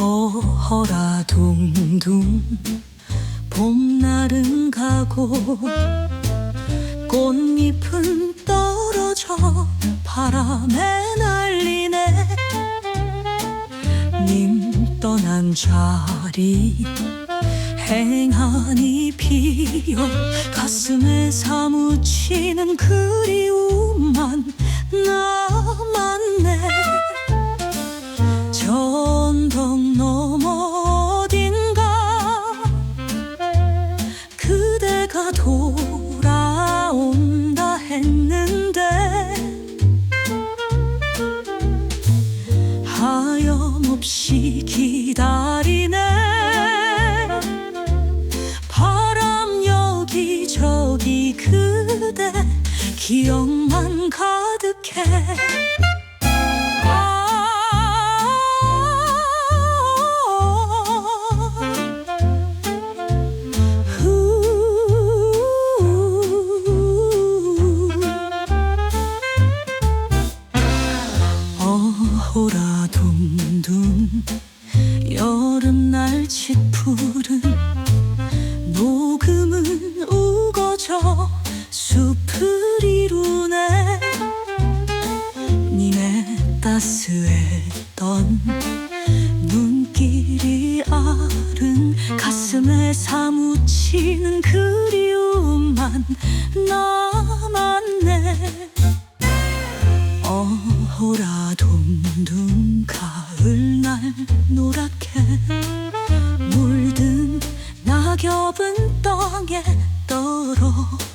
어허라 둥둥 봄날은 가고 꽃잎은 떨어져 바람에 날리네. 님 떠난 자리 행한이 피어 가슴에 사무치는 그리움만 남 돌아온다 했는데 하염없이 기다리네. 바람 여기저기 그대 기억만 가득해 여름날 짙푸른 녹음은 우거져 숲을 이루네. 님의 따스했던 눈길이 아른 가슴에 사무치는 그리움만 남 노랗게 물든 낙엽은 땅에 떨어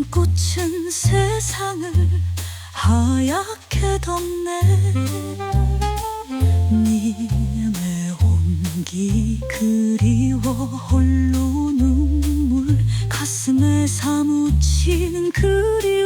눈꽃은 세상을 하얗게 덮네. 님의 온기 그리워 홀로 눈물 가슴에 사무치는 그리움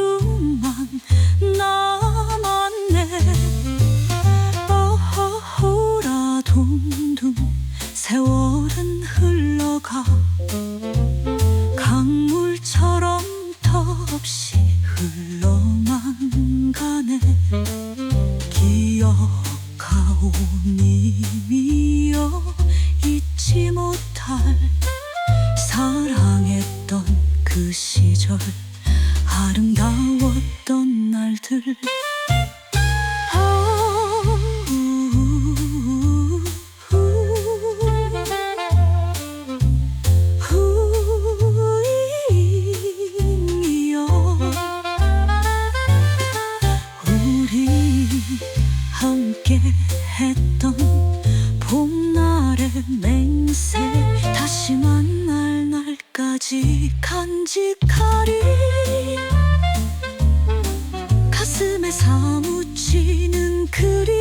그 시절 아름다웠던 날들. 함께 했던 간직하리 가슴에 사무치는 그리